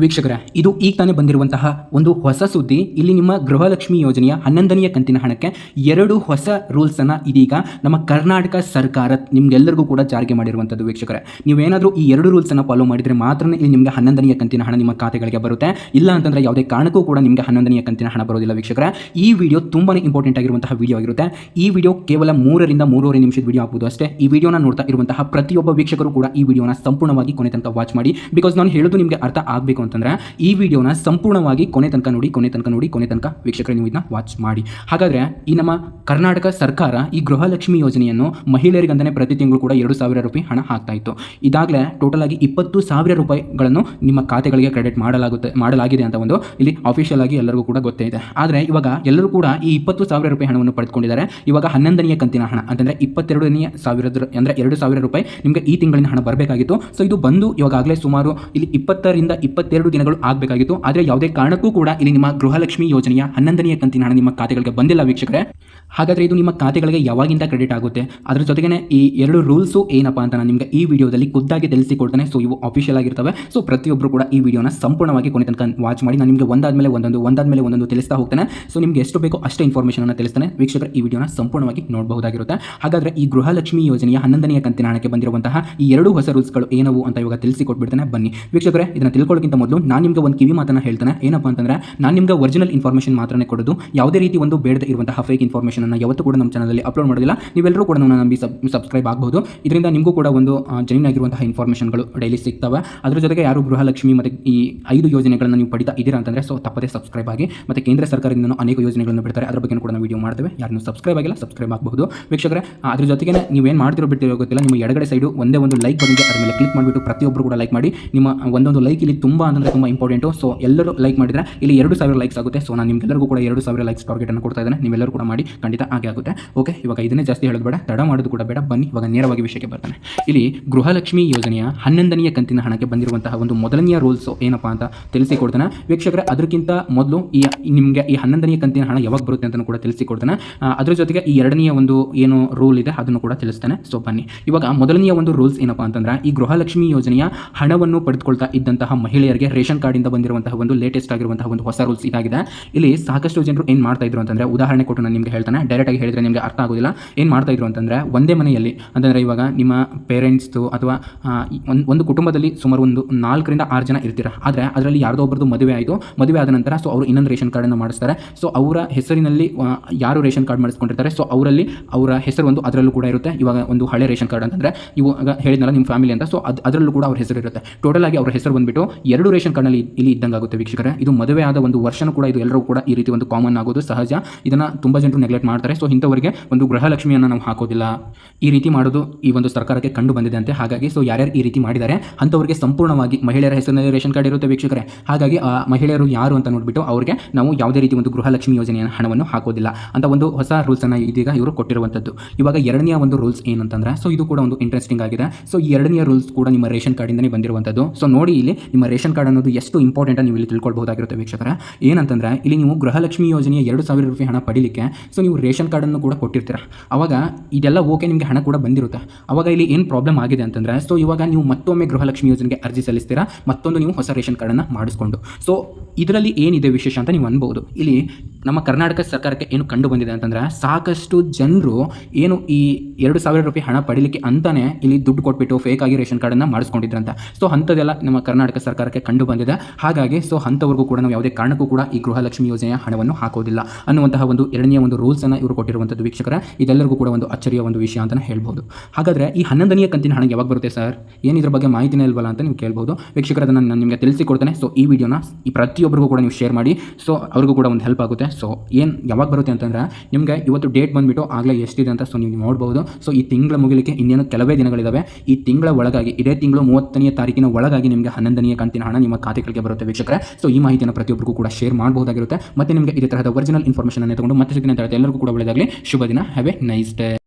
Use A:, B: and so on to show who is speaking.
A: ವೀಕ್ಷಕರೇ, ಇದು ಈಗ ತಾನೇ ಬಂದಿರುವಂತಹ ಒಂದು ಹೊಸ ಸುದ್ದಿ. ಇಲ್ಲಿ ನಿಮ್ಮ ಗೃಹಲಕ್ಷ್ಮಿ ಯೋಜನೆಯ ಹನ್ನೊಂದನೆಯ ಕಂತಿನ ಹಣಕ್ಕೆ ಎರಡು ಹೊಸ ರೂಲ್ಸ್ ಅನ್ನ ಇದೀಗ ನಮ್ಮ ಕರ್ನಾಟಕ ಸರ್ಕಾರ ನಿಮ್ಗೆಲ್ಲರಿಗೂ ಕೂಡ ಜಾರಿಗೆ ಮಾಡಿರುವಂಥದ್ದು ವೀಕ್ಷಕರೇ. ನೀವೇನಾದರೂ ಈ ಎರಡು ರೂಲ್ಸ್ ಅನ್ನ ಫಾಲೋ ಮಾಡಿದರೆ ಮಾತ್ರ ಇಲ್ಲಿ ನಿಮಗೆ ಹನ್ನೊಂದನೆಯ ಕಂತಿನ ಹಣ ನಿಮ್ಮ ಖಾತೆಗಳಿಗೆ ಬರುತ್ತೆ. ಇಲ್ಲ ಅಂತಂದ್ರೆ ಯಾವುದೇ ಕಾರಣಕ್ಕೂ ಕೂಡ ನಿಮಗೆ ಹನ್ನೊಂದನೆಯ ಕಂತಿನ ಹಣ ಬರೋದಿಲ್ಲ ವೀಕ್ಷಕರ. ಈ ವಿಡಿಯೋ ತುಂಬಾ ಇಂಪಾರ್ಟೆಂಟ್ ಆಗಿರುವಂತಹ ವಿಡಿಯೋ ಆಗಿರುತ್ತೆ. ಈ ವಿಡಿಯೋ ಕೇವಲ ಮೂರರಿಂದ ಮೂರುವರೆ ನಿಮಿಷದ ವಿಡಿಯೋ ಆಗ್ಬೋದು ಅಷ್ಟೇ. ಈ ವಿಡಿಯೋನ ನೋಡ್ತಾ ಇರುವಂತಹ ಪ್ರತಿಯೊಬ್ಬ ವೀಕ್ಷಕರು ಕೂಡ ಈ ವಿಡಿಯೋನ ಸಂಪೂರ್ಣವಾಗಿ ಕೊನೆ ತನಕ ವಾಚ್ ಮಾಡಿ. ಬಿಕಾಸ್ ನಾನು ಹೇಳೋದು ನಿಮಗೆ ಅರ್ಥ ಆಗಬೇಕು ಅಂತಂದ್ರೆ ಈ ವಿಡಿಯೋನ ಸಂಪೂರ್ಣವಾಗಿ ಕೊನೆ ತನಕ ನೋಡಿ, ಕೊನೆ ತನಕ ನೋಡಿ, ಕೊನೆ ತನಕ ವೀಕ್ಷಕರೇ ನೀವು ಇದನ್ನ ವಾಚ್ ಮಾಡಿ. ಹಾಗಾದ್ರೆ ಈ ನಮ್ಮ ಕರ್ನಾಟಕ ಸರ್ಕಾರ ಈ ಗೃಹಲಕ್ಷ್ಮಿ ಯೋಜನೆಯನ್ನು ಮಹಿಳೆಯರಿಗಂತಾನೆ ಪ್ರತಿ ತಿಂಗಳು ಕೂಡ ಎರಡು ಸಾವಿರ ರೂಪಾಯಿ ಹಣ ಹಾಕ್ತಾ ಇತ್ತು. ಇದಾಗಲೇ ಟೋಟಲ್ ಆಗಿ ಇಪ್ಪತ್ತು ಸಾವಿರ ರೂಪಾಯಿಗಳನ್ನು ನಿಮ್ಮ ಖಾತೆಗಳಿಗೆ ಕ್ರೆಡಿಟ್ ಮಾಡಲಾಗುತ್ತೆ, ಮಾಡಲಾಗಿದೆ ಅಂತ ಒಂದು ಇಲ್ಲಿ ಅಫಿಷಿಯಲ್ ಆಗಿ ಎಲ್ಲರಿಗೂ ಕೂಡ ಗೊತ್ತೇ ಇದೆ. ಆದರೆ ಇವಾಗ ಎಲ್ಲರೂ ಕೂಡ ಈ ಇಪ್ಪತ್ತು ಸಾವಿರ ರೂಪಾಯಿ ಹಣವನ್ನು ಪಡೆದುಕೊಂಡಿದ್ದಾರೆ. ಇವಾಗ ಹನ್ನೊಂದನೆಯ ಕಂತಿನ ಹಣ, ಅಂತಂದ್ರೆ ಇಪ್ಪತ್ತೆರಡನೇ ಸಾವಿರದ ಅಂದ್ರೆ ಎರಡು ಸಾವಿರ ರೂಪಾಯಿ ನಿಮಗೆ ಈ ತಿಂಗಳಿನ ಹಣ ಬರಬೇಕಾಗಿತ್ತು. ಸೊ ಇದು ಬಂದು ಇವಾಗಲೇ ಸುಮಾರು ಇಲ್ಲಿ ಇಪ್ಪತ್ತರಿಂದ ಇಪ್ಪತ್ತೆರಡು ದಿನಗಳು ಆಗಬೇಕಾಗಿತ್ತು. ಆದರೆ ಯಾವುದೇ ಕಾರಣಕ್ಕೂ ಕೂಡ ಇಲ್ಲಿ ನಿಮ್ಮ ಗೃಹಲಕ್ಷ್ಮಿ ಯೋಜನೆಯ ಹನ್ನೊಂದನೆಯ ಕಂತಿನ ಹಣ ನಿಮ್ಮ ಖಾತೆಗಳಿಗೆ ಬಂದಿಲ್ಲ ವೀಕ್ಷಕರೇ. ಹಾಗಾದರೆ ಇದು ನಿಮ್ಮ ಖಾತೆಗಳಿಗೆ ಯಾವಾಗಿಂದ ಕ್ರೆಡಿಟ್ ಆಗುತ್ತೆ? ಅದರ ಜೊತೆಗೆ ಈ ಎರಡು ರೂಲ್ಸು ಏನಪ್ಪ ಅಂತ ನಾನು ನಿಮಗೆ ಈ ವಿಡಿಯೋದಲ್ಲಿ ಖುದ್ದಾಗಿ ತಿಳಿಸಿಕೊಡ್ತೇನೆ. ಸೊ ಇವು ಅಫಿಷಿಯಲ್ ಆಗಿರ್ತವೆ. ಸೊ ಪ್ರತಿಯೊಬ್ಬರು ಕೂಡ ಈ ವಿಡಿಯೋನ ಸಂಪೂರ್ಣವಾಗಿ ಕೊನೆ ತನಕ ವಾಚ್ ಮಾಡಿ. ನಾನು ನಿಮಗೆ ಒಂದಾದ್ಮೇಲೆ ಒಂದೊಂದು ಒಂದಾದ್ಮೇಲೆ ಒಂದೊಂದು ತಿಳಿಸ್ತಾ ಹೋಗ್ತೇನೆ. ಸೊ ನಿಮಗೆ ಎಷ್ಟು ಬೇಕೋ ಅಷ್ಟೇ ಇನ್ಫಾರ್ಮೇಷನ್ ಅನ್ನು ತಿಳಿಸ್ತೇನೆ. ವೀಕ್ಷಕರು, ಈ ವಿಡಿಯೋನ ಸಂಪೂರ್ಣವಾಗಿ ನೋಡಬಹುದಾಗಿರುತ್ತೆ. ಹಾಗಾದರೆ ಈ ಗೃಹಲಕ್ಷ್ಮಿ ಯೋಜನೆಯ ಹನ್ನೊಂದನೆಯ ಕಂತಿನ ಹಣಕ್ಕೆ ಬಂದಿರುವಂತಹ ಈ ಎರಡು ಹೊಸ ರೂಲ್ಸ್ಗಳು ಏನವು ಅಂತ ಇವಾಗ ತಿಳಿಸಿಕೊಟ್ಬಿಡ್ತೇನೆ. ಬನ್ನಿ. ವೀಕ್ಷಕರೇ, ಇದನ್ನು ತಿಳ್ಕೊಳ್ಳೋಕ್ಕಿಂತ ಮೊದಲು ನಾನು ನಿಮಗೆ ಒಂದು ಕಿವಿ ಮಾತನ್ನು ಹೇಳ್ತಾನೆ. ಏನಪ್ಪ ಅಂತಂದ್ರೆ, ನಾನು ನಿಮಗೆ ಒರಿಜಿನಲ್ ಇನ್ಫಾರ್ಮೇಷನ್ ಮಾತ್ರನೇ ಕೊಡೋದು. ಯಾವುದೇ ರೀತಿ ಒಂದು ಬೇಡದ ಇರುವಂತಹ ಫೇಕ್ ಇನ್ಫಾರ್ಮೇಷನ್ ಅನ್ನು ಯಾವತ್ತೂ ಕೂಡ ನಮ್ಮ ಚಾನಲಲ್ಲಿ ಅಪ್ಲೋಡ್ ಮಾಡೋದಿಲ್ಲ. ನೀವೆಲ್ಲರೂ ಕೂಡ ನನ್ನ ನಂಬಿ ಸಬ್ ಸಬ್ಸ್ಕ್ರೈಬ್ ಆಗಬಹುದು. ಇದರಿಂದ ನಿಮಗೂ ಕೂಡ ಒಂದು ಜೆನ್ಯೂನ್ ಆಗಿರುವಂತಹ ಇನ್ಫಾರ್ಮೇಷನ್ಗಳು ಡೈಲಿ ಸಿಗ್ತವೆ. ಅದರ ಜೊತೆಗೆ ಯಾರು ಗೃಹಲಕ್ಷ್ಮಿ ಮತ್ತು ಈ ಐದು ಯೋಜನೆಗಳನ್ನು ನೀವು ಪಡಿತಾ ಇದ್ದೀರಾ ಅಂತಂದರೆ, ಸೊ ತಪ್ಪದೇ ಸಬ್ಸ್ಕ್ರೈಬ್ ಆಗಿ. ಮತ್ತು ಕೇಂದ್ರ ಸರ್ಕಾರದಿಂದ ಅನೇಕ ಯೋಜನೆಗಳನ್ನು ಬಿಡ್ತಾರೆ. ಅದರ ಬಗ್ಗೆ ಕೂಡ ನಾವು ವಿಡಿಯೋ ಮಾಡ್ತೇವೆ. ಯಾರನ್ನು ಸಬ್ಸ್ಕ್ರೈಬ್ ಆಗಿಲ್ಲ ಸಬ್ಸ್ಕ್ರೈಬ್ ಆಗಬಹುದು. ವೀಕ್ಷಕರೇ ಅದ್ರ ಜೊತೆಗೆ ನೀವೇನು ಮಾಡ್ತಿರೋ ಬಿಡ್ತಿರೋ ಗೊತ್ತಿಲ್ಲ. ನಿಮ್ಮ ಎಡಗಡೆ ಸೈಡು ಒಂದೇ ಒಂದು ಲೈಕ್ ಬಂದಿದೆ. ಅದರ ಮೇಲೆ ಕ್ಲಿಕ್ ಮಾಡಿಬಿಟ್ಟು ಪ್ರತಿಯೊಬ್ಬರು ಕೂಡ ಲೈಕ್ ಮಾಡಿ. ನಿಮ್ಮ ಒಂದೊಂದು ಲೈಕ್ ಇಲ್ಲಿ ತುಂಬ ಅಂದರೆ ತುಂಬ ಇಂಪಾರ್ಟೆಂಟು ಸೊ ಎಲ್ಲರೂ ಲೈಕ್ ಮಾಡಿದರೆ ಇಲ್ಲಿ ಎರಡು ಸಾವಿರ ಲೈಕ್ಸ್ ಆಗುತ್ತೆ. ಸೊ ನಾನು ನಿಮ್ಗೆಲ್ಲರಿಗೂ ಕೂಡ ಎರಡು ಸಾವಿರ ಲೈಕ್ಸ್ ಟಾರ್ಗೆಟನ್ನು ಕೊಡ್ತಾ ಇದ್ದೇನೆ. ನೀವೆಲ್ಲರೂ ಕೂಡ ಮಾಡಿ, ಖಂಡಿತ ಹಾಗೆ ಆಗುತ್ತೆ. ಓಕೆ ಇವಾಗ ಇದನ್ನೇ ಜಾಸ್ತಿ ಹೇಳೋದು ಬೇಡ. ತಡ ಮಾಡೋದು ಕೂಡ ಬೇಡ. ಬನ್ನಿ, ಇವಾಗ ನೇರವಾಗಿ ವಿಷಯಕ್ಕೆ ಬರ್ತಾನೆ. ಇಲ್ಲಿ ಗೃಹಲಕ್ಷ್ಮಿ ಯೋಜನೆಯ ಹನ್ನೊಂದನೆಯ ಕಂತಿನ ಹಣಕ್ಕೆ ಬಂದಿರುವಂತಹ ಒಂದು ಮೊದಲನೆಯ ರೂಲ್ಸ್ ಏನಪ್ಪಾ ಅಂತ ತಿಳಿಸಿಕೊಡ್ತಾನೆ. ವೀಕ್ಷಕರ, ಅದಕ್ಕಿಂತ ಮೊದಲು ಈ ನಿಮಗೆ ಈ ಹನ್ನೊಂದನೆಯ ಕಂತಿನ ಹಣ ಯಾವಾಗ ಬರುತ್ತೆ ಅಂತ ಕೂಡ ತಿಳಿಸಿಕೊಡ್ತಾನೆ. ಅದ್ರ ಜೊತೆಗೆ ಈ ಎರಡನೆಯ ಒಂದು ಏನು ರೂಲ್ ಇದೆ, ಅದನ್ನು ಕೂಡ ತಿಳಿಸ್ತಾನೆ. ಸೊ ಬನ್ನಿ. ಇವಾಗ ಮೊದಲನೆಯ ಒಂದು ರೂಲ್ಸ್ ಏನಪ್ಪಾ ಅಂತಂದ್ರೆ, ಈ ಗೃಹಲಕ್ಷ್ಮಿ ಯೋಜನೆಯ ಹಣವನ್ನು ಪಡೆದುಕೊಳ್ತಾ ಇದ್ದಂತಹ ಮಹಿಳೆಯರಿಗೆ ರೇಷನ್ ಕಾರ್ಡಿಂದ ಬಂದಿರುವಂತಹ ಒಂದು ಲೇಟೆಸ್ಟ್ ಆಗಿರುವಂತಹ ಒಂದು ಹೊಸ ರೂಲ್ಸ್ ಇದಾಗಿದೆ. ಇಲ್ಲಿ ಸಾಕಷ್ಟು ಜನರು ಏನು ಮಾಡ್ತಾ ಇದ್ರು ಅಂತಂದ್ರೆ, ಉದಾಹರಣೆ ಕೊಟ್ಟು ನಾನು ನಿಮಗೆ ಹೇಳ್ತಾನೆ. ಡೈರೆಕ್ಟ್ ಆಗಿ ಹೇಳಿದ್ರೆ ನಿಮಗೆ ಅರ್ಥ ಆಗೋದಿಲ್ಲ. ಏನು ಮಾಡ್ತಾ ಇದ್ರು ಅಂತಂದ್ರೆ, ಒಂದೇ ಮನೆಯಲ್ಲಿ ಅಂತಂದರೆ ಇವಾಗ ನಿಮ್ಮ ಪೇರೆಂಟ್ಸ್ದು ಅಥವಾ ಒಂದು ಒಂದು ಕುಟುಂಬದಲ್ಲಿ ಸುಮಾರು ಒಂದು ನಾಲ್ಕರಿಂದ ಆರು ಜನ ಇರ್ತೀರ? ಆದರೆ ಅದರಲ್ಲಿ ಯಾರ್ದೋ ಒಬ್ಬರದು ಮದುವೆ ಆಯಿತು. ಮದುವೆ ಆದ ನಂತರ ಸೊ ಅವರು ಇನ್ನೊಂದು ರೇಷನ್ ಕಾರ್ಡನ್ನು ಮಾಡಿಸ್ತಾರೆ. ಸೊ ಅವರ ಹೆಸರಿನಲ್ಲಿ ಯಾರು ರೇಷನ್ ಕಾರ್ಡ್ ಮಾಡಿಸ್ಕೊಂಡಿರ್ತಾರೆ. ಸೊ ಅವರಲ್ಲಿ ಅವರ ಹೆಸರು ಒಂದು ಅದರಲ್ಲೂ ಕೂಡ ಇರುತ್ತೆ. ಇವಾಗ ಒಂದು ಹಳೆ ರೇಷನ್ ಕಾರ್ಡ್ ಅಂತಂದರೆ, ಇವಾಗ ಹೇಳಿದ್ನಲ್ಲ ನಿಮ್ಮ ಫ್ಯಾಮಿಲಿ ಅಂತ. ಸೊ ಅದು, ಅದರಲ್ಲೂ ಕೂಡ ಅವ್ರ ಹೆಸರು ಇರುತ್ತೆ. ಟೋಟಲ್ ಆಗಿ ಅವ್ರ ಹೆಸರು ಬಂದ್ಬಿಟ್ಟು ಎರಡು ರೇಷನ್ ಕಣ್ಣಲ್ಲಿ ಇಲ್ಲಿ ಇದ್ದಂಗೆ ಆಗುತ್ತೆ ವೀಕ್ಷಕರೇ. ಇದು ಮದುವೆ ಆದ ಒಂದು ವರ್ಷನ ಕೂಡ ಇದು ಎಲ್ಲರೂ ಕೂಡ ಈ ರೀತಿ ಒಂದು ಕಾಮನ್ ಆಗೋದು ಸಹಜ. ಇದನ್ನು ತುಂಬ ಜನರು ನೆಗ್ಲೆಕ್ಟ್ ಮಾಡ್ತಾರೆ. ಸೊ ಇಂಥವರಿಗೆ ಒಂದು ಗೃಹಲಕ್ಷ್ಮಿಯನ್ನು ನಾವು ಹಾಕೋದಿಲ್ಲ. ಈ ರೀತಿ ಮಾಡೋದು ಈ ಒಂದು ಸರ್ಕಾರಕ್ಕೆ ಕಂಡು ಬಂದಿದೆ ಅಂತೆ ಹಾಗಾಗಿ ಸೊ ಯಾರ್ಯಾರು ಈ ರೀತಿ ಮಾಡಿದ್ದಾರೆ, ಅಂಥವರಿಗೆ ಸಂಪೂರ್ಣವಾಗಿ ಮಹಿಳೆಯರ ಹೆಸರಿನಲ್ಲಿ ರೇಷನ್ ಕಾರ್ಡ್ ಇರುತ್ತೆ ವೀಕ್ಷಕರೇ. ಹಾಗಾಗಿ ಆ ಮಹಿಳೆಯರು ಯಾರು ಅಂತ ನೋಡಿಬಿಟ್ಟು ಅವರಿಗೆ ನಾವು ಯಾವುದೇ ರೀತಿ ಒಂದು ಗೃಹಲಕ್ಷ್ಮಿ ಯೋಜನೆಯ ಹಣವನ್ನು ಹಾಕೋದಿಲ್ಲ ಅಂತ ಒಂದು ಹೊಸ ರೂಲ್ಸನ್ನು ಇದೀಗ ಇವರು ಕೊಟ್ಟಿರುವಂಥದ್ದು. ಇವಾಗ ಎರಡನೆಯ ಒಂದು ರೂಲ್ಸ್ ಏನಂತಂದ್ರೆ ಸೊ ಇದು ಕೂಡ ಒಂದು ಇಂಟ್ರೆಸ್ಟಿಂಗ್ ಆಗಿದೆ. ಸೊ ಈ ಎರಡನೆಯ ರೂಲ್ಸ್ ಕೂಡ ನಿಮ್ಮ ರೇಷನ್ ಕಾರ್ಡಿಂದನೇ ಬಂದಿರುವಂಥದ್ದು. ಸೊ ನೋಡಿ ಇಲ್ಲಿ ನಿಮ್ಮ ರೇಷನ್ ಕಾರ್ಡ್ ಅನ್ನೋದು ಎಷ್ಟು ಇಂಪಾರ್ಟೆಂಟ್ ನೀವು ಇಲ್ಲಿ ತಿಳ್ಕೊಳ್ಬಹುದಾಗಿರುತ್ತೆ ವೀಕ್ಷಕರೇ. ಏನಂತಂದ್ರೆ, ಇಲ್ಲಿ ನೀವು ಗೃಹಲಕ್ಷ್ಮಿ ಯೋಜನೆಯ ಎರಡು ಸಾವಿರ ರೂಪಾಯಿ ಹಣ ಪಡಿಲಿಕ್ಕೆ ಸೊ ನೀವು ರೇಷನ್ ಕಾರ್ಡನ್ನು ಕೂಡ ಕೊಟ್ಟಿರ್ತೀರ. ಅವಾಗ ಇದೆಲ್ಲ ಓಕೆ ನಿಮಗೆ ಹಣ ಕೂಡ ಬಂದಿರುತ್ತೆ. ಅವಾಗ ಇಲ್ಲಿ ಏನು ಪ್ರಾಬ್ಲಮ್ ಆಗಿದೆ ಅಂತಂದ್ರೆ ಸೊ ಇವಾಗ ನೀವು ಮತ್ತೊಮ್ಮೆ ಗೃಹಲಕ್ಷ್ಮಿ ಯೋಜನೆಗೆ ಅರ್ಜಿ ಸಲ್ಲಿಸ್ತೀರಾ, ಮತ್ತೊಂದು ನೀವು ಹೊಸ ರೇಷನ್ ಕಾರ್ಡನ್ನು ಮಾಡಿಸ್ಕೊಂಡು. ಸೊ ಇದರಲ್ಲಿ ಏನಿದೆ ವಿಶೇಷ ಅಂತ ನೀವು ಅನ್ಬೋದು. ಇಲ್ಲಿ ನಮ್ಮ ಕರ್ನಾಟಕ ಸರ್ಕಾರಕ್ಕೆ ಏನು ಕಂಡು ಬಂದಿದೆ ಅಂತಂದ್ರೆ ಸಾಕಷ್ಟು ಜನರು ಏನು ಈ ಎರಡು ಸಾವಿರ ರೂಪಾಯಿ ಹಣ ಪಡೀಲಿಕ್ಕೆ ಅಂತಾನೆ ಇಲ್ಲಿ ದುಡ್ಡು ಕೊಟ್ಬಿಟ್ಟು ಫೇಕ್ ಆಗಿ ರೇಷನ್ ಕಾರ್ಡನ್ನು ಮಾಡಿಸ್ಕೊಂಡಿದ್ರಂತ. ಸೊ ಅಂಥದ್ದೆಲ್ಲ ನಮ್ಮ ಕರ್ನಾಟಕ ಸರ್ಕಾರಕ್ಕೆ ಕಂಡು ಬಂದಿದೆ. ಹಾಗಾಗಿ ಸೊ ಅಂಥವ್ರಿಗೂ ಕೂಡ ನಾವು ಯಾವುದೇ ಕಾರಣಕ್ಕೂ ಕೂಡ ಈ ಗೃಹಲಕ್ಷ್ಮಿ ಯೋಜನೆಯ ಹಣವನ್ನು ಹಾಕೋದಿಲ್ಲ ಅನ್ನುವಂತಹ ಒಂದು ಎರಡನೇ ಒಂದು ರೂಲ್ಸನ್ನು ಇವರು ಕೊಟ್ಟಿರುವಂಥದ್ದು ವೀಕ್ಷಕರ. ಇದೆಲ್ಲರಿಗೂ ಕೂಡ ಒಂದು ಅಚ್ಚರಿಯ ಒಂದು ವಿಷಯ ಅಂತ ಹೇಳ್ಬೋದು. ಹಾಗಾದರೆ ಈ ಹನ್ನೊಂದನೆಯ ಕಂತಿನ ಹಣ ಯಾವಾಗ ಬರುತ್ತೆ ಸರ್? ಏನು ಇದ್ರ ಬಗ್ಗೆ ಮಾಹಿತಿನೇ ಇಲ್ವಲ್ಲ ಅಂತ ನೀವು ಕೇಳ್ಬೋದು. ವೀಕ್ಷಕರ, ಅದನ್ನು ನಾನು ನಿಮಗೆ ತಿಳಿಸಿಕೊಡ್ತೇನೆ ಸೊ ಈ ವಿಡಿಯೋನ ಈ ಪ್ರತಿಯೊಬ್ಬರಿಗೂ ಕೂಡ ನೀವು ಶೇರ್ ಮಾಡಿ. ಸೊ ಅವ್ರಿಗೂ ಕೂಡ ಒಂದು ಹೆಲ್ಪ್ ಆಗುತ್ತೆ. ಸೊ ಏನು ಯಾವಾಗ ಬರುತ್ತೆ ಅಂತಂದ್ರೆ, ನಿಮಗೆ ಇವತ್ತು ಡೇಟ್ ಬಂದುಬಿಟ್ಟು ಆಗಲೇ ಎಷ್ಟಿದೆ ಅಂತ ಸೊ ನೀವು ನೋಡ್ಬೋದು. ಸೊ ಈ ತಿಂಗಳ ಮುಗಿಲಿಕ್ಕೆ ಇನ್ನೇನು ಕೆಲವೇ ದಿನಗಳಿದ್ದಾವೆ ಈ ತಿಂಗಳ ಒಳಗಾಗಿ, ಇದೇ ತಿಂಗಳು ಮೂವತ್ತನೆಯ ತಾರೀಕಿನ ಒಳಗಾಗಿ ನಿಮಗೆ ಹನ್ನೊಂದನೆಯ ಕಂತಿನ ಹಣ ನಿಮ್ಮ ಖಾತೆಗಳಿಗೆ ಬರುತ್ತೆ ವೀಕ್ಷಕರೇ. ಸೊ ಈ ಮಾಹಿತಿಯನ್ನು ಪ್ರತಿಯೊಬ್ಬರಿಗೂ ಕೂಡ ಶೇರ್ ಮಾಡಬಹುದಾಗಿರುತ್ತೆ. ಮತ್ತೆ ನಿಮಗೆ ಇದೇ ತರಹದ ಒರಿಜಿನಲ್ ಇನ್ಫಾರ್ಮೇಷನ್ ಅನ್ನು ತಗೊಂಡು ಮತ್ತೆ ಸಿಗ್ತೀನಿ ಅಂತ ಎಲ್ಲರಿಗೂ ಕೂಡ ಒಳ್ಳೆಯದಾಗಲಿ. ಶುಭ ದಿನ. Have A nice day